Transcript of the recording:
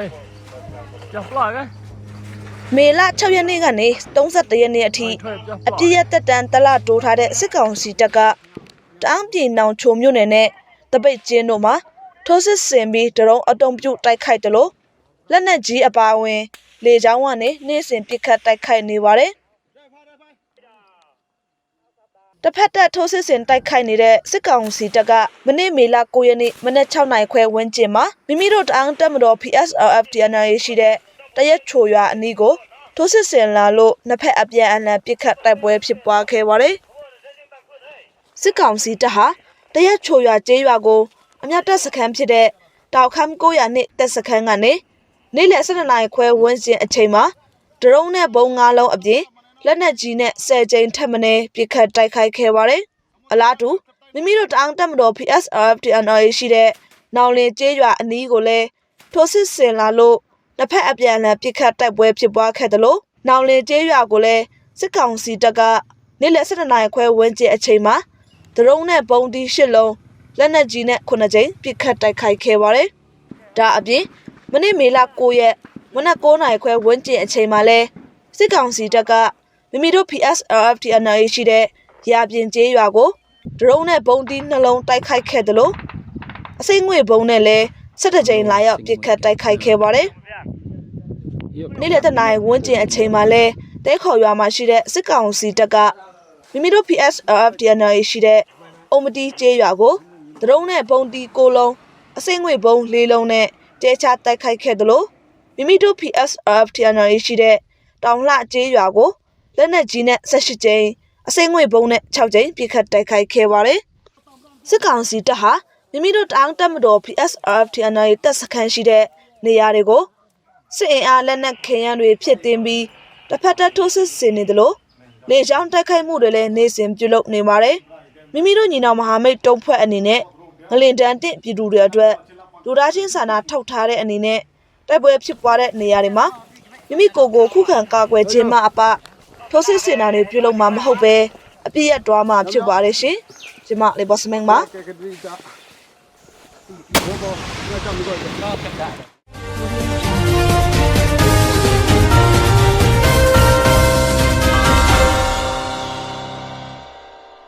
အေးကြောက်လာကဲမေလ6ရက်နေ့ကနေ31ရက်နေ့အထိအပြည့်ရတက်တန်တလတိုးထားတဲ့စစ်ကောင်စီတပ်ကတောင်းပြေနောင်ချုံမြို့နယ်နဲ့တပိတ်ကျင်းတို့မှာထိုးစစ်ဆင်ပြီးဒရုန်းအုံပြုတ်တိုက်ခိုက်တယ်လို့လက်နက်ကြီးအပါအဝင် လေကြောင်းကနေနေ့စဉ်ပစ်ခတ်တိုက်ခိုက်နေပါတယ် တစ်ဖက်သက်ထိုးစစ်ဆင်တိုက်ခိုက်နေတဲ့စစ်ကောင်စီတပ်ကမနေ့မေလ9ရက်နေ့မနက်6နာရီခွဲဝန်းကျင်မှာမိမိတို့တအောင်းတက်မတော် PSLF TNA ရှိတဲ့တရက်ချိုရွာအနီးကိုထိုးစစ်ဆင်လာလို့နှစ်ဖက်အပြန်အလှန်ပစ်ခတ်တိုက်ပွဲဖြစ်ပွားခဲ့ပါတယ်စစ်ကောင်စီတပ်ဟာတရက်ချိုရွာကျေးရွာကိုအမြတ်တပ်စခန်းဖြစ်တဲ့တောက်ခမ်း900နှစ်တပ်စခန်းကနေနေ့လယ်12နာရီခွဲဝန်းကျင်အချိန်မှာဒရုန်းနဲ့ဘုံ၅လုံးအပြင် လက်နက်ကြီးနဲ့10ကြိမ်ထပ်မံပစ်ခတ်တိုက်ခိုက်ခဲ့ပါတယ်အလားတူမိမိတို့တအောင်တက်မတော် PSRF TNA ရှိတဲ့နောင်လင်ကျေးရွာအနီးကိုလည်းထိုးစစ်ဆင်လာလို့တစ်ဖက်အပြန်အလှန်ပစ်ခတ်တိုက်ပွဲဖြစ်ပွားခဲ့တယ်လို့နောင်လင်ကျေးရွာကိုလည်းစစ်ကောင်စီတပ်ကနေ့လယ်12နာရီခွဲဝန်းကျင်အချိန်မှာဒရုန်းနဲ့ဘုံဒီ၈လုံးလက်နက်ကြီးနဲ့9ကြိမ်ပစ်ခတ်တိုက်ခိုက်ခဲ့ပါတယ်ဒါအပြင်မနေ့မေလ9ရက်မနက်9နာရီခွဲဝန်းကျင်အချိန်မှာလဲစစ်ကောင်စီတပ်က မိမိတို့ PSRF TNA ရှိတဲ့ရာပြင်ကျေးရွာကိုဒရုန်းနဲ့ဘုံဒီနှလုံးတိုက်ခိုက်ခဲ့တယ်လို့အစိမ့်ငွေဘုံနဲ့လဲ17ကြိမ်လာရောက်ပစ်ခတ်တိုက်ခိုက်ခဲ့ပါတယ်နေ့လယ်တနာရီဝန်းကျင်အချိန်မှာလဲတဲခေါ်ရွာမှာရှိတဲ့စစ်ကောင်စီတပ်ကမိမိတို့ PSRF TNA ရှိတဲ့အုံမတီကျေးရွာကိုဒရုန်းနဲ့ဘုံဒီကိုလုံးအစိမ့်ငွေဘုံ၄လုံးနဲ့တဲချတိုက်ခိုက်ခဲ့တယ်လို့မိမိတို့ PSRF TNA ရှိတဲ့တောင်လှကျေးရွာကို လက်နက်ကြီးနဲ့18ကြိမ်အစိမ့်ငွေဘုံနဲ့6ကြိမ်ပြစ်ခတ်တိုက်ခိုက်ခဲ့ပါတယ်စစ်ကောင်စီတပ်ဟာမိမိတို့တောင်တက်မတော် PSRF TNA တပ်စခန်းရှိတဲ့နေရာတွေကိုစစ်အင်အားလက်နက်ခဲယမ်းတွေဖြစ်တင်ပြီးတစ်ဖက်သက်ထိုးစစ်ဆင်နေတယ်လို့လေကြောင်းတိုက်ခိုက်မှုတွေလည်းနေစဉ်ပြုလုပ်နေပါတယ်မိမိတို့ညီနောင်မဟာမိတ်တုံးဖွဲ့အနေနဲ့ငလင်တန်တင့်ပြည်သူတွေအတွက်လူသားချင်းစာနာထောက်ထားတဲ့အနေနဲ့တိုက်ပွဲဖြစ်ပွားတဲ့နေရာတွေမှာမိမိကိုယ်ကိုခုခံကာကွယ်ခြင်းမှအပ ထိုးစစ်ဆင်တာတွေပြုလုပ်မှာမဟုတ်ပဲအပြည့်ရတွားမှာဖြစ်ပါတယ်ရှင်ကျမလေးဘော့စမင်းပါ que que grita. Vamos, vamos, vamos, vamos, vamos.